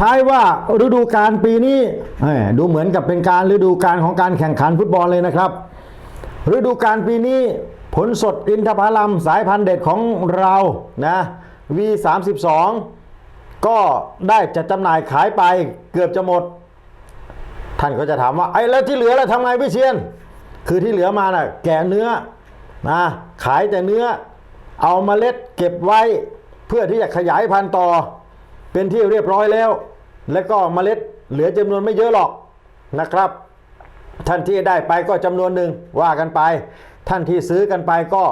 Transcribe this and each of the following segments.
ท้ายว่าฤดูกาลปีนี้ดูเหมือนกับเป็นการฤดูกาลของการแข่งขันฟุตบอลเลยนะครับ ฤดูกาลปีนี้ผลสดอินทผลัมสายพันธุ์เด็ดของเรานะ V32 ก็ได้จัดจำหน่ายขายไปเกือบจะหมด ท่านก็จะถามว่าไอ้แล้วที่เหลือแล้วทำไงพี่เชียน คือที่เหลือมาน่ะแกะเนื้อนะขายแต่เนื้อเอามาเล็ดเก็บไว้เพื่อที่จะขยายพันธุ์ต่อ เป็นที่เรียบร้อยแล้ว แล้วก็เมล็ดเหลือจำนวนไม่เยอะหรอกนะครับ ท่านที่ได้ไปก็จำนวนหนึ่งว่ากันไป ท่านที่ซื้อกันไปก็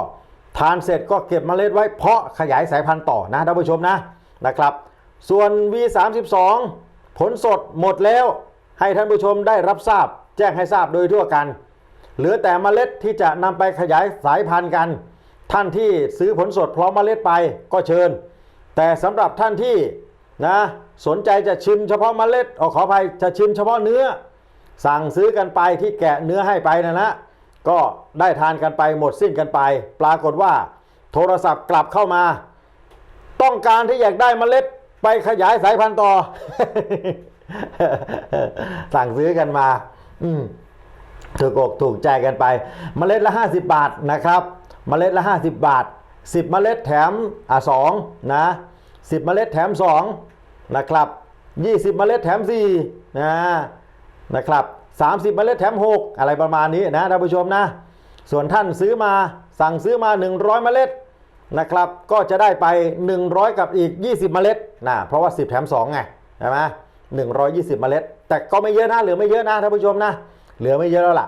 ทานเสร็จก็เก็บเมล็ดไว้เพาะขยายสายพันธุ์ต่อนะท่านผู้ชมนะนะครับ ส่วน V32 ผลสดหมดแล้วให้ท่านผู้ชมได้รับทราบ แจ้งให้ทราบโดยทั่วกัน เหลือแต่เมล็ดที่จะนำไปขยายสายพันธุ์กัน ท่านที่ซื้อผลสดพร้อมเมล็ดไปก็เชิญ แต่สำหรับท่านที่ นะสนใจจะชิมเฉพาะเมล็ดออขออภัยจะชิมเฉพาะเนื้อ สั่งซื้อกันไปที่แกะเนื้อให้ไปนะนะก็ได้ทานกันไปหมดสิ้นกันไป ปรากฏว่า โทรศัพท์กลับเข้ามา ต้องการที่อยากได้เมล็ดไปขยายสายพันธุ์ต่อ สั่งซื้อกันมา อืถูกอกถูกใจกันไปเมล็ดละ 50 บาทนะครับเมล็ดละ 50 บาท 10เมล็ดแถมอะสองนะ 10 เมล็ดแถม 2 นะครับ 20 เมล็ดแถม4นะนะครับ 30 เมล็ดแถม 6 อะไรประมาณนี้นะท่านผู้ชมนะ ส่วนท่านซื้อมาสั่งซื้อมา 100 เมล็ดนะครับก็จะได้ไป 100 กับอีก 20 เมล็ดนะเพราะว่า 10 แถม 2 ไงใช่ไหม120เมล็ด แต่ก็ไม่เยอะนะเหลือไม่เยอะนะท่านผู้ชมนะ เหลือไม่เยอะแล้วล่ะ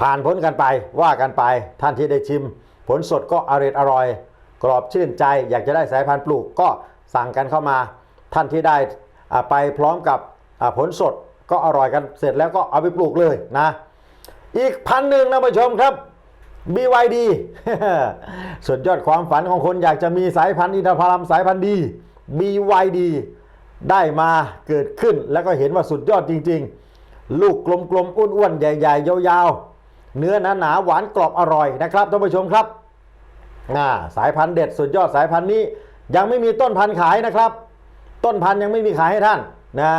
ผ่านพ้นกันไปว่ากันไปท่านที่ได้ชิม ผลสดก็อร่อยอร่อย กรอบชื่นใจ อยากจะได้สายพันธุ์ปลูกก็ สั่งกันเข้ามา ท่านที่ได้อ่าไปพร้อมกับอ่าผลสดก็อร่อยกันเสร็จแล้วก็เอาไปปลูกเลยนะ อีกพันหนึ่งนะผู้ชมครับ BYD สุดยอดความฝันของคนอยากจะมีสายพันธุ์อินทผลัมสายพันธุ์ดี BYD ได้มาเกิดขึ้นแล้วก็เห็นว่าสุดยอดจริง ๆ ลูกกลมๆอ้วนๆใหญ่ ๆ ยาวๆ เนื้อหนาๆหวานกรอบอร่อยนะครับท่านผู้ชมครับอ่าสายพันธุ์เด็ดสุดยอดสายพันธุ์นี้ ยังไม่มีต้นพันธุ์ขายนะครับ ต้นพันธุ์ยังไม่มีขายให้ท่านนะ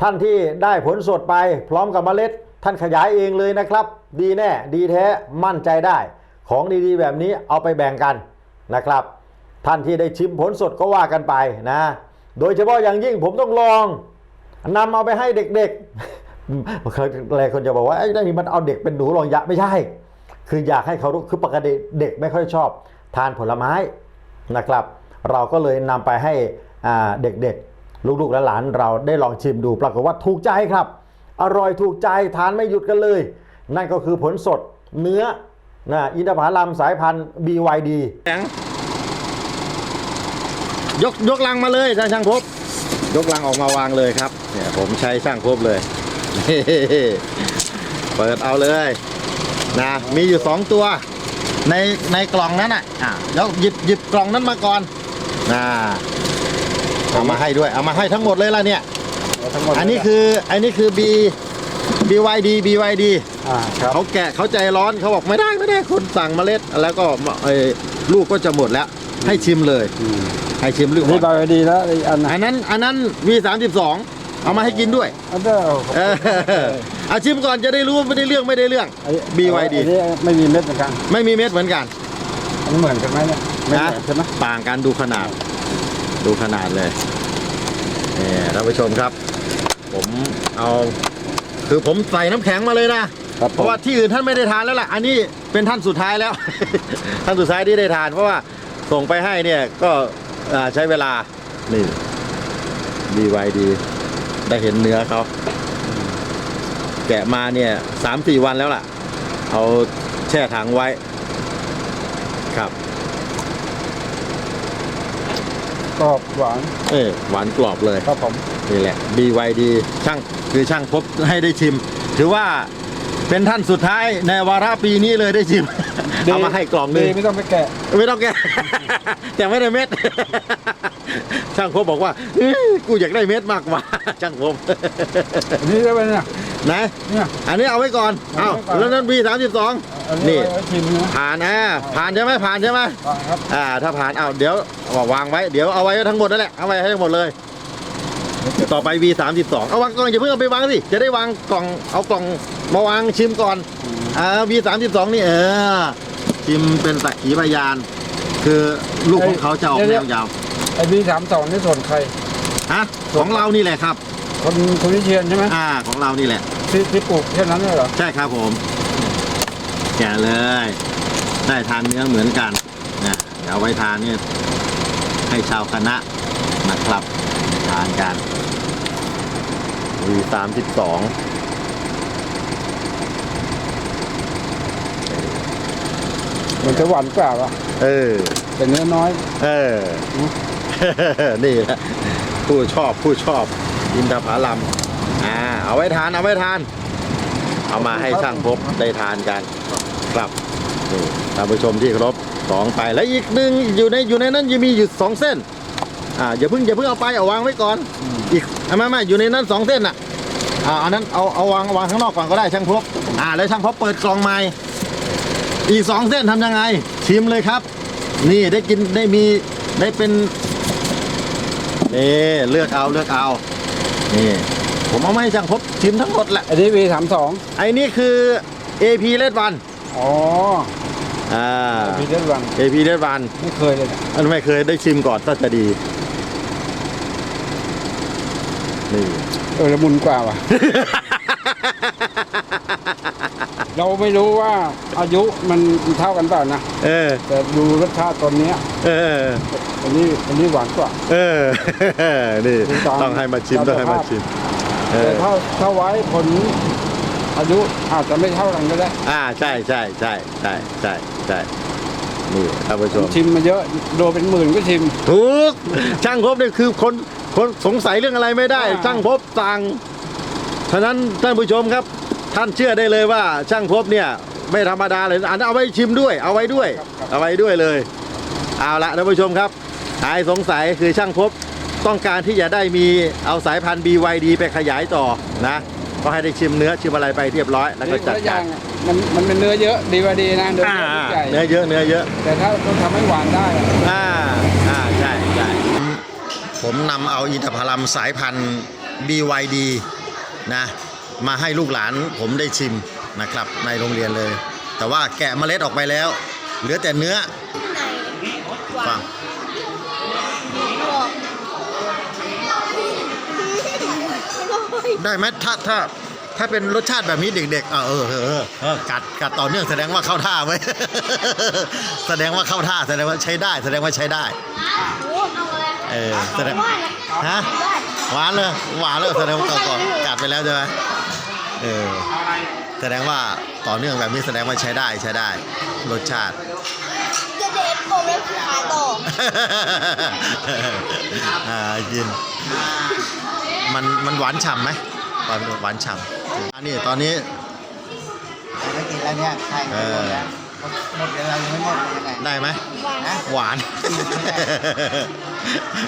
ท่านที่ได้ผลสดไปพร้อมกับเมล็ด ท่านขยายเองเลยนะครับ ดีแน่ดีแท้มั่นใจได้ ของดีๆ แบบนี้เอาไปแบ่งกันนะครับ ท่านที่ได้ชิมผลสดก็ว่ากันไปนะ โดยเฉพาะอย่างยิ่งผมต้องลองนำเอาไปให้เด็กๆเคยหลายคนจะบอกว่าไอ้นี่มันเอาเด็กเป็นหนูลองยะไม่ใช่ คืออยากให้เขารู้คือปกติเด็กไม่ค่อยชอบ ทานผลไม้นะครับ เราก็เลยนำไปให้อ่าเด็กๆ ลูกๆและหลานเราได้ลองชิมดู ปรากฏว่าถูกใจครับ อร่อยถูกใจทานไม่หยุดกันเลย นั่นก็คือผลสดเนื้อนะอินทผลัมสายพันธุ์ BYD แข็งยกยกลังมาเลยช่างช่างภพยกลังออกมาวางเลยครับเนี่ยผมใช้ช่างภพเลยเปิดเอาเลยนะมีอยู่สองตัว ในในกล่องนั้นอะอะแล้วหยิบหยิบกล่องนั้นมาก่อน นะเอามาให้ด้วย เอามาให้ทั้งหมดเลยล่ะเนี่ยทั้งหมดอันนี้คือ อันนี้คือ B BYD BYD อ่าครับเขาแกะเขาใจร้อนเขาบอกไม่ได้ไม่ได้คุณสั่งเมล็ด แล้วก็ไอ้ลูกก็จะหมดแล้ว ให้ชิมเลย อืมให้ชิมลูกนี่บายดีแล้วอีกอันอันนั้นอันนั้นมี32 เอามาให้กินด้วย อันเดียวเออเอาชิมก่อนจะได้รู้ว่าไม่ได้เรื่องไม่ได้เรื่องไอ้ BYD อันนี้ไม่มีเม็ดเหมือนกัน ไม่มีเม็ดเหมือนกันอันนี้เหมือนกันไหมเนี่ย ไม่เหมือนใช่ไหม ต่างกันดูขนาด ดูขนาดเลยนี่ท่านผู้ชมครับ ผมเอา คือผมใส่น้ำแข็งมาเลยนะ ครับเพราะว่าที่อื่นท่านไม่ได้ทานแล้วล่ะ อันนี้เป็นท่านสุดท้ายแล้ว ท่านสุดท้ายที่ได้ทาน เพราะว่าส่งไปให้เนี่ยก็อ่าใช้เวลา นี่ดีไวดี ได้เห็นเนื้อเขา แกะมาเนี่ยสามสี่วันแล้วล่ะ เอาแช่ถังไว้ ครับ กรอบหวานเออหวานกรอบเลยครับผมนี่แหละ BYD ช่างคือช่างพบให้ได้ชิม ถือว่าเป็นท่านสุดท้ายในวาระปีนี้เลยได้ชิม เอามาให้กล่องหนึง ดีไม่ต้องไปแกะ ไม่ต้องแก แต่ไม่ได้เม็ด ช่างพบบอกว่าอื้อกูอยากได้เม็ดมากกว่า ช่างพบ อันนี้ได้ไหมเนี่ยไหนเนี่ย อันนี้เอาไว้ก่อน เอาเอ้าไว้ก่อน แล้วนั้น B สามสิบสอง อันนี่นี้ไว้ชิมนะผ่านนะผ่านใช่ไหมผ่านใช่ไหมครับอ่า ถ้าผ่านเอาเดี๋ยวเอาวางไว้เดี๋ยวเอาไว้ทั้งหมดนั่นแหละเอาไว้ให้ทั้งหมดเลย ต่อไป V 3 2เอาวางกล่องอย่าเพิ่งเอาไปวางสิจะได้วางกล่องเอากล่องมาวางชิมก่อนอ่า V 3 2นี่เออชิมเป็นสักขีพยาน คือลูกของเขาจะออกแนวยาวไอ้บีสามสองนี่ส่วนใคร ฮะของเรานี่แหละครับ คนคนวิเชียนใช่ไหมอ่าของเรานี่แหละที่ที่ปลูกแค่นั้นเลยเหรอ ใช่ครับผม แกะเลย ได้ทานเนื้อเหมือนกันนะเดี๋ยวเอาไว้ทานเนี่ยให้ชาวคณะนะครับทานกันวีสามสิบสองมันจะหวานกว่าป่ะเออ แต่เนื้อน้อย เออ นี่แหละผู้ชอบผู้ชอบอินทผลัมอ่าเอาไว้ทานเอาไว้ทาน เอามาให้ช่างพบได้ทานกัน ครับนี่ท่านผู้ชมที่เคารพสองไปแล้วอีกหนึ่งอยู่ในอยู่ในนั้นยังมีอยู่สองเส้นอ่าอย่าเพิ่งอย่าเพิ่งเอาไปเอาวางไว้ก่อนอีกอะไม่ไม่อยู่ในนั้นสองเส้นน่ะอ่าอันนั้นเอาเอาวางวางข้างนอกก่อนก็ได้ช่างพบอ่าแล้วช่างพบเปิดกล่องใหม่อีกสองเส้นทำยังไง ชิมเลยครับ นี่ได้กินได้มีได้เป็นนี่เลือกเอาเลือกเอานี่ผมเอามาให้ช่างพบชิมทั้งหมดแหละไอ้นี่บีสามสองไอ้นี่คือ AP เลดวัน อ๋ออ่าบีเดนวัน AP เลดวันไม่เคยเลยนะอันไม่เคยได้ชิมก่อนก็จะดีนี่เออละมุนกว่าว่ะ เราไม่รู้ว่าอายุมันเท่ากันเปล่านะเออ แต่ดูรสชาติตอนเนี้ยเออ อันนี้อันนี้หวานกว่า เออนี่ดูตามต้องให้มาชิมตามต้องให้มาสภาพชิมเอแต่อถ้าถ้าไว้ผล อายุอาจจะไม่เท่ากันก็ได้อ่าใช่ใช่ใช่ใช่ใช่ใช่นี่ท่านผู้ชมชิมมาเยอะโดนเป็นหมื่นก็ชิม ถูก ช่างพบเนี่ยคือคนคนสงสัยเรื่องอะไรไม่ได้ อ่า ช่างพบสั่งฉะนั้นท่านผู้ชมครับ ท่านเชื่อได้เลยว่า ช่างพบเนี่ยไม่ธรรมดาเลยอันนั้นเอาไว้ชิมด้วย เอาไว้ด้วย เอาไว้ด้วยเลย เอาละท่านผู้ชมครับหายสงสัยคือช่างพบต้องการที่จะได้มีเอาสายพันธุ์ BYD ไปขยายต่อนะ ก็ให้ได้ชิมเนื้อชิมอะไรไปเรียบร้อย แล้วก็นี่จัดละอการย่างอะมันมันเป็นเนื้อเยอะดีกว่าดีนะเนื้ออ่าเยอะใหญ่เนื้อเยอะเนื้อเยอะ แต่ถ้าต้องทำให้หวานได้อะ อ่า อ่า ใช่ใช่ผมนำเอาอินทผลัมสายพันธุ์ BYD นะ มาให้ลูกหลานผมได้ชิมนะครับในโรงเรียนเลย แต่ว่าแกะเมล็ดออกไปแล้ว เหลือแต่เนื้อ ฟัง ได้ไหมถ้าถ้าถ้าเป็นรสชาติแบบนี้เด็กๆอะเออเออเออเออกัดกัดต่อเนื่องแสดงว่าเข้าท่าไว้ย แสดงว่าเข้าท่าแสดงว่าใช้ได้ แสดงว่าใช้ได้ เออแสดงฮะหวานเลยหวานเลยแสดงว่าก่อนๆกัดไปแล้วใช่ไหมเออแสดงว่าต่อเนื่องแบบนี้แสดงว่าใช้ได้ใช้ได้ รสชาติ จะเด็ดผมไม่ขายต่ออ่ากินมันมันหวานฉ่ำไหม ตอนหวานฉ่ำอันนี้ตอนนี้ไม่กินแล้วเนี่ยใช่หมดแล้วหมดแล้วยังไม่หมดเลยยังไงได้ไหมนะหวาน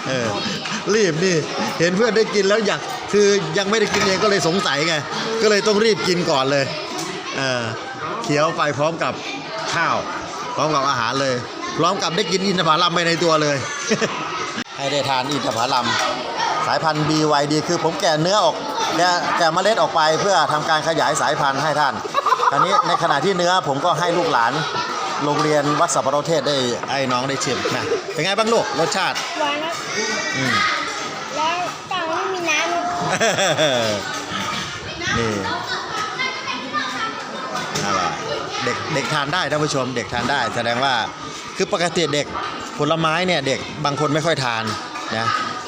เออ รีบนี่ เห็นเพื่อนได้กินแล้วอยาก คือยังไม่ได้กินเองก็เลยสงสัยไง ก็เลยต้องรีบกินก่อนเลย เออเคี้ยวไปพร้อมกับข้าว พร้อมกับอาหารเลย พร้อมกับได้กินอินทผลัมไปในตัวเลย ให้ได้ทานอินทผลัม สายพันธุ์ BYD คือผมแกะเนื้อออก แกะแกะเมล็ดออกไปเพื่อทำการขยายสายพันธุ์ให้ท่านคราวนี้ในขณะที่เนื้อผมก็ให้ลูกหลานโรงเรียนวัดสัปปะรดเทศได้ไอ้น้องได้ชิมนะเป็นไงบ้างลูกรสชาติหวานนะอืม แล้วต่างไม่มีน้ำนี่อะไรเด็กเด็กทานได้ท่านผู้ชม เด็กทานได้แสดงว่าคือปกติเด็กผลไม้เนี่ยเด็กบางคนไม่ค่อยทานนะ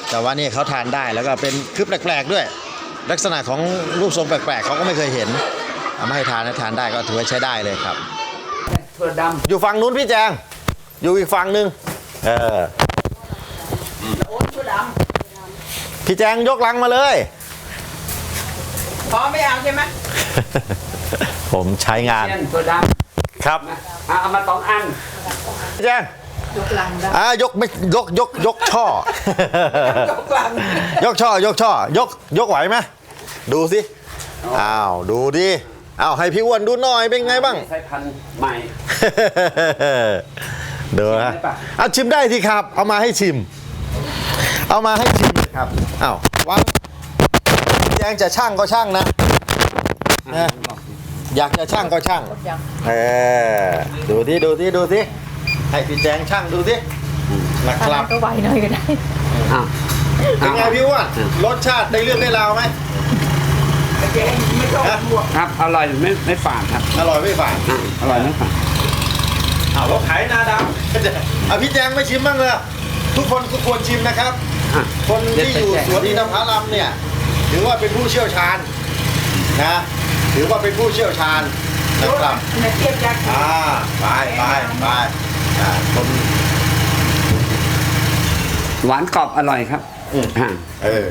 แต่ว่านี่เขาทานได้แล้วก็เป็นคือแปลกๆด้วย ลักษณะของรูปทรงแปลกๆเขาก็ไม่เคยเห็นเอามาให้ทานนะทานได้ก็ถือว่าใช้ได้เลยครับ ถั่วดอยู่ฝั่งนู้นพี่แจง อยู่อีกฝั่งหนึ่งเออพี่แจงยกลังมาเลยพร้อมไม่เอาใช่ไหมผมใช้งานำเทียนถั่วดครับำอะเอามาสองอันพี่แจงยกลังอ่ายกไม่ยกยกยกช่อ ยกลังยกช่อยกช่อยกยกไหวไหม ดูสิ อ้าว ดูดิ อ้าว ให้พี่อ้วนดูหน่อยเป็นไงบ้าง สายพันธุ์ใหม่ เดี๋ยวนะเอาชิมได้สิครับ เอามาให้ชิม เอามาให้ชิมครับ อ้าววางแจงจะช่างก็ช่างนะนะ อยากจะช่างก็ช่าง เออ ดูที่ดูที่ดูที่ให้พี่แจงช่างดูที่นะครับก็ไวหน่อยก็ได้ อ้าวเป็นไงพี่อ้วนรสชาติได้เรื่องได้ราวไหม เจ๊ไม่ต้องบวกครับ อร่อยไม่ไม่ฝาดครับ อร่อยไม่ฝาดอะอร่อยไม่ฝาดอ้าวรถขายนาดำอะพี่แจงไม่ชิมบ้างเลยทุกคนก็ควรชิมนะครับ อะคนที่อยู่สวนอินทผลัมเนี่ยถือว่าเป็นผู้เชี่ยวชาญนะถือว่าเป็นผู้เชี่ยวชาญนะครับมาเทียบยักษ์อ่าไปไปไปอ่าคนหวานกรอบอร่อยครับ อืมอะเออ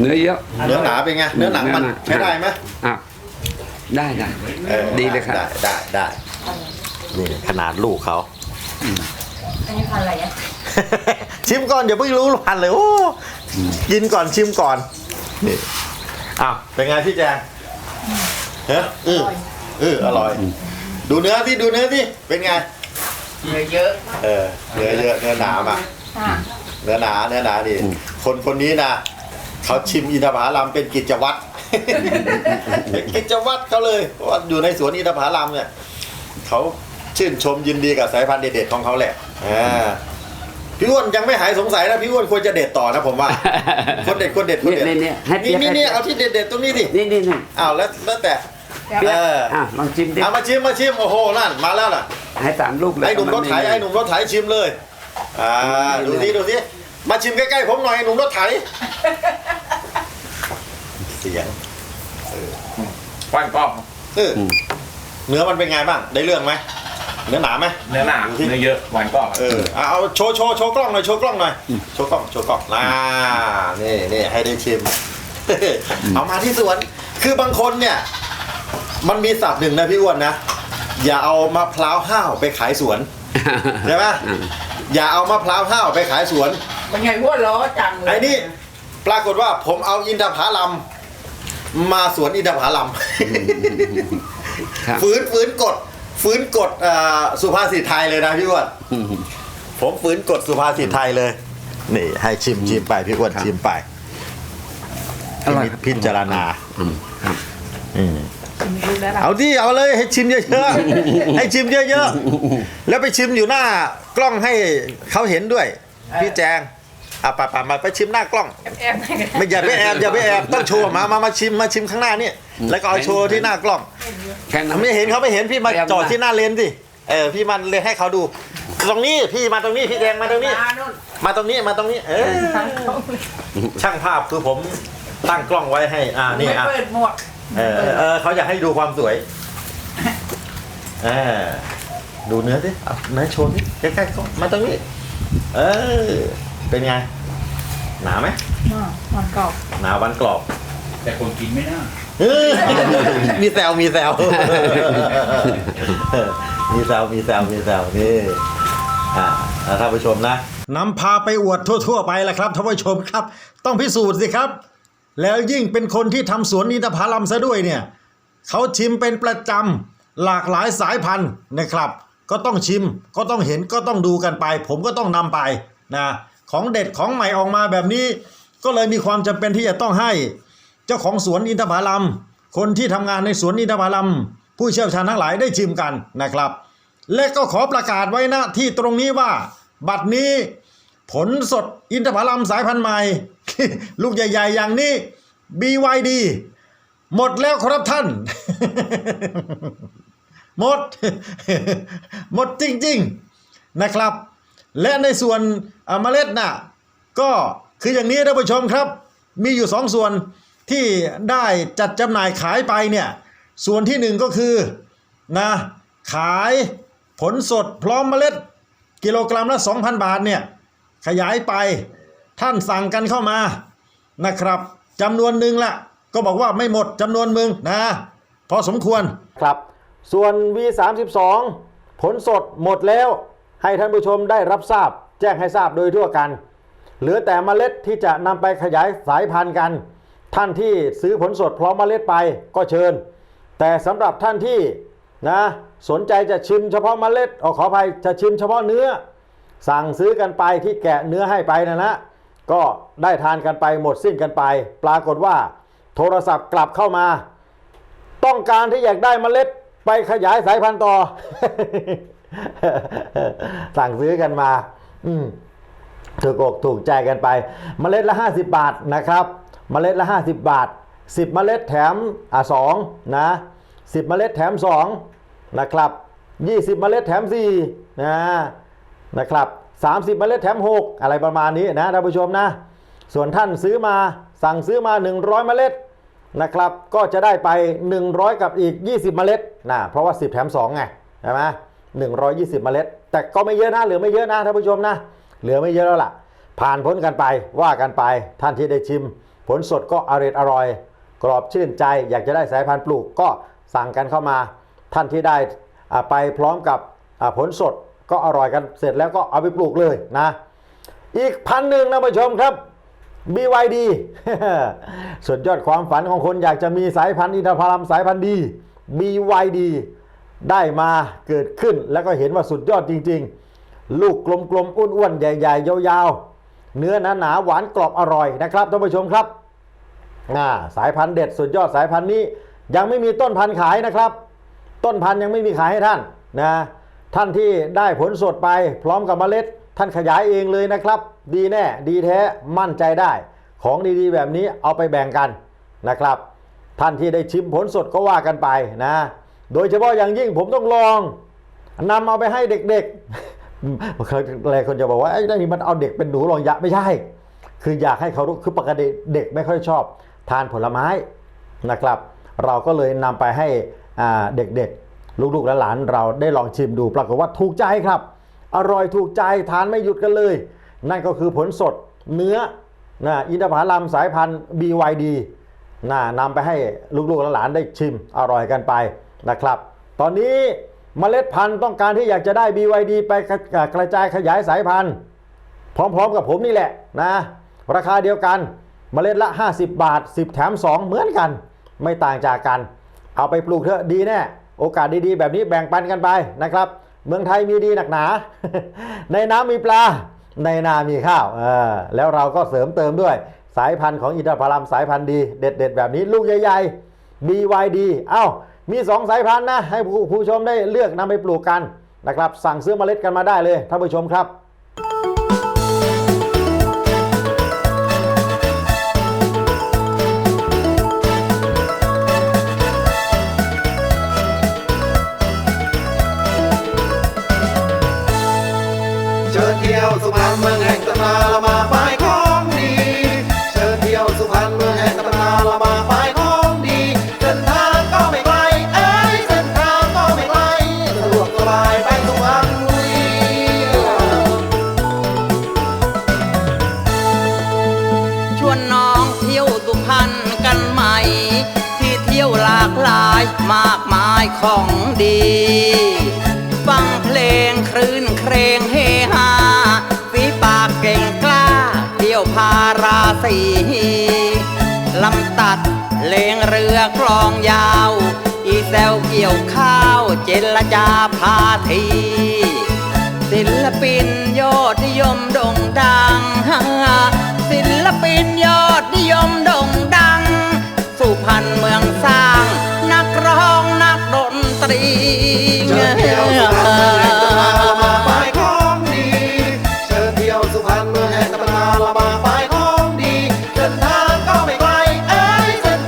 เนื้อเยอะ เนื้อหนาเป็นไงเนื้อหนังมันเนื้อหนาใช้ได้ไหมอะได้ได้ออดีเลยครับ ได้ได้ได้นี่ขนาดลูกเขาอันนี้พันอะไรอะ ชิมก่อนเดี๋ยวเพิ่งรู้พันเลยโอ้กินก่อนชิมก่อนนี่อ้าวเป็นไงพี่แจงเฮ้ยเออเอออร่อย ดูเนื้อที่ดูเนื้อที่เป็นไงเนื้อเยอะ เออเนื้อเยอะเนื้อหนามาค่ะเนื้อหนาเนื้อหนาดิ คนคนนี้นะเขาชิมอินทผลัมเป็นกิจวัตร เป็นกิจวัตรเขาเลยเพราะว่าอยู่ในสวนอินทผลัมเนี่ยเขาชื่นชมยินดีกับสายพันธุ์เด็ดๆของเขาแหละอ่าพี่อ้วนยังไม่หายสงสัยนะพี่อ้วนควรจะเด็ดต่อนะผมว่า คนเด็ดคนเด็ดคนเด็ดนี่นี่ให้เปี๊นี่ยกนี่ให้นี่เอาที่เด็ดๆตรงนี้ดินี่นี่นี่อ้าวแล้วแล้วแต่เปี๊ยกเอออะลองชิมดิเอามาชิมมาชิมโอ้โหนั่นมาแล้วน่ะให้สามลูกเลยไอ้หนุ่มรถไถไอ้หนุ่มรถไถชิมเลย อ่าดูสิดูสิ มาชิมใกล้ๆผมหน่อยไอ้หนุ่มรถไถเสียงหวานกรอบเออเนื้อมันเป็นไงบ้าง ได้เรื่องไหมเนื้อหนาไหมเนื้อหนาดูสิเนื้อเยอะหวานกรอบเออเอาเอาโชว์โชว์โชว์กล้องหน่อยโชว์กล้องหน่อยโชว์กล้องโชว์กล้องอ่านี่นี่ให้ได้ชิมเอามาที่สวน คือบางคนเนี่ย มันมีศัพท์หนึ่งนะพี่อ้วนนะอย่าเอามะพร้าวห้าวไปขายสวนใช่ไหมอย่าเอามะพร้าวห้าวไปขายสวน เป็นไงวัวล้อจังเลยไอ้นี่ปรากฏว่าผมเอาอินทผลัมมาสวนอินทผลัมครับ ฝืนฝืนกฎฝืนกฎอ่าสุภาษิตไทยเลยนะพี่อ้วนผมฝืนกฎสุภาษิตไทยเลย นี่ ให้ชิมชิมไปพี่อ้วนครับ ชิมไปอร่อยพิจารณา อืมครับอืมดูแล้วล่ะเอาที่เอาเลยให้ชิมเยอะๆ ให้ชิมเยอะๆ แล้วไปชิมอยู่หน้ากล้องให้เขาเห็นด้วย พี่แจง อะไปไปมาไปชิมหน้ากล้อง แอบๆให้กันไม่อย่าไปแอบอย่าไปแอบต้องโชว์มามามาชิมมาชิมข้างหน้านี่แล้วก็เอาโชว์ที่หน้ากล้องแค่นั้นไม่เห็นเขาไม่เห็นพี่มาพยายามจอดที่หน้าเลนสิเออพี่มันเลยให้เขาดู ตรงนี้พี่มาตรงนี้พี่แดงมาตรงนี้ มานู่นมาตรงนี้มาตรงนี้ เออช่างภาพคือผมตั้งกล้องไว้ให้ อ่านี่ไม่อะเปิดหมวกเออเออเขาอยากให้ดูความสวยเออดูเนื้อสิเอาเนื้อโชว์สิใกล้ๆกล้องมาตรงนี้ เออ เป็นไง หนาไหมอ่าหวานกรอบหนาวันกรอบ แต่คนกินไม่น่าเฮ้ยมีแซวมีแซวมีแซวมีแซวมีแซวนี่อ่าท่านผู้ชมนะนำพาไปอวดทั่ว ๆ ไปแหละครับท่านผู้ชมครับ ต้องพิสูจน์สิครับ แล้วยิ่งเป็นคนที่ทำสวนอินทผลัมซะด้วยเนี่ยเขาชิมเป็นประจำหลากหลายสายพันธุ์นะครับ ก็ต้องชิมก็ต้องเห็นก็ต้องดูกันไป ผมก็ต้องนำไปนะ ของเด็ดของใหม่ออกมาแบบนี้ ก็เลยมีความจำเป็นที่จะต้องให้ เจ้าของสวนอินทผลัมคนที่ทำงานในสวนอินทผลัมผู้เชี่ยวชาญทั้งหลายได้ชิมกันนะครับ และก็ขอประกาศไว้นะที่ตรงนี้ว่า บัดนี้ ผลสดอินทผลัมสายพันธุ์ใหม่ ลูกใหญ่ ๆ อย่างนี้ BYD หมดแล้วครับท่าน หมด หมดจริง ๆ นะครับ และในส่วนเมล็ดน่ะก็คืออย่างนี้ท่านผู้ชมครับ มีอยู่สองส่วนที่ได้จัดจำหน่ายขายไปเนี่ยส่วนที่หนึ่งก็คือนะขายผลสดพร้อมเมล็ดกิโลกรัมละ 2,000 บาทเนี่ยขยายไปท่านสั่งกันเข้ามานะครับจำนวนหนึ่งละก็บอกว่าไม่หมดจำนวนมึงนะพอสมควรครับ ส่วน V32 ผลสดหมดแล้ว ให้ท่านผู้ชมได้รับทราบ แจ้งให้ทราบโดยทั่วกัน เหลือแต่เมล็ดที่จะนำไปขยายสายพันธุ์กัน ท่านที่ซื้อผลสดพร้อมเมล็ดไปก็เชิญ แต่สำหรับท่านที่นะสนใจจะชิมเฉพาะเมล็ดออขออภัยจะชิมเฉพาะเนื้อ สั่งซื้อกันไปที่แกะเนื้อให้ไปนะนะก็ได้ทานกันไปหมดสิ้นกันไป ปรากฏว่า โทรศัพท์กลับเข้ามา ต้องการที่อยากได้เมล็ดไปขยายสายพันธุ์ต่อ สั่งซื้อกันมา อืมถูกอกถูกใจกันไป เมล็ดละ 50 บาทนะครับ เมล็ดละ 50 บาท 10 เมล็ดแถมอะสองนะ10 เมล็ดแถม 2 นะครับ 20 เมล็ดแถม4นะนะครับ 30 เมล็ดแถม 6 อะไรประมาณนี้นะท่านผู้ชมนะ ส่วนท่านซื้อมาสั่งซื้อมา 100 เมล็ดนะครับ ก็จะได้ไป 100 กับอีก 20 เมล็ดนะเพราะว่า 10 แถม 2 ไงใช่ไหม 120 เมล็ด แต่ก็ไม่เยอะนะเหลือไม่เยอะนะท่านผู้ชมนะ เหลือไม่เยอะแล้วล่ะ ผ่านพ้นกันไปว่ากันไปท่านที่ได้ชิม ผลสดก็อร่อยอร่อย กรอบชื่นใจ อยากจะได้สายพันธุ์ปลูกก็สั่งกันเข้ามา ท่านที่ได้ไปพร้อมกับผลสดก็อร่อยกันเสร็จแล้วก็เอาไปปลูกเลยนะ อีกพันหนึ่งนะผู้ชมครับ BYD สุดยอดความฝันของคนอยากจะมีสายพันธุ์อินทผลัมสายพันธุ์ดี BYD ได้มาเกิดขึ้นแล้วก็เห็นว่าสุดยอดจริง ๆ ลูกกลมๆอ้วนๆใหญ่ ๆ ยาวๆ เนื้อหนาๆหวานกรอบอร่อยนะครับท่านผู้ชมครับสายพันธุ์เด็ดสุดยอดสายพันธุ์นี้ ยังไม่มีต้นพันธุ์ขายนะครับ ต้นพันธุ์ยังไม่มีขายให้ท่านนะท่านที่ได้ผลสดไปพร้อมกับเมล็ด ท่านขยายเองเลยนะครับ ดีแน่ดีแท้มั่นใจได้ ของดีๆ แบบนี้เอาไปแบ่งกันนะครับ ท่านที่ได้ชิมผลสดก็ว่ากันไปนะ โดยเฉพาะอย่างยิ่งผมต้องลองนำเอาไปให้เด็กๆเคยหลายคนจะบอกว่าไอ้นี่มันเอาเด็กเป็นหนูลองยะไม่ใช่ คืออยากให้เขารู้คือปกติเด็กไม่ค่อยชอบ ทานผลไม้นะครับ เราก็เลยนำไปให้เด็กๆ ลูกๆและหลานเราได้ลองชิมดู ปรากฏว่าถูกใจครับ อร่อยถูกใจทานไม่หยุดกันเลย นั่นก็คือผลสดเนื้อนะอินทผลัมสายพันธุ์ BYD นะนำไปให้ลูกๆและหลานได้ชิมอร่อยกันไป นะครับ ตอนนี้เมล็ดพันธุ์ต้องการที่อยากจะได้ BYD ไปกระกระจายขยายสายพันธุ์ พร้อมๆกับผมนี่แหละนะราคาเดียวกันเมล็ดละ 50 บาท 10 แถม 2 เหมือนกัน ไม่ต่างจากกัน เอาไปปลูกเถอะดีแน่ โอกาสดีๆ แบบนี้แบ่งปันกันไปนะครับ เมืองไทยมีดีหนักหนา ในน้ำมีปลา ในนามีข้าวเออแล้วเราก็เสริมเติมด้วย สายพันธุ์ของอินทผลัมสายพันธุ์ดี เด็ด ๆ แบบนี้ลูกใหญ่ๆ BYD เอ้า มี2สายพันธุ์นะให้ผู้ผู้ชมได้เลือกนำไปปลูกกันนะครับ สั่งซื้อเมล็ดกันมาได้เลยท่านผู้ชมครับเชิญเที่ยวสุพรรณเมืองแห่งตำนาน ของดี ฟังเพลงคลื่นเครงเฮฮาฝีปากเก่งกล้าเที่ยวพาราสีลำตัดเลงเรือกลองยาว อีแซวเกี่ยวข้าวเจรจาพาที ศิลปินยอดนิยมโด่งดัง ศิลปินยอดนิยมโด่งดัง สุพรรณเมืองสร้าง တရိငါ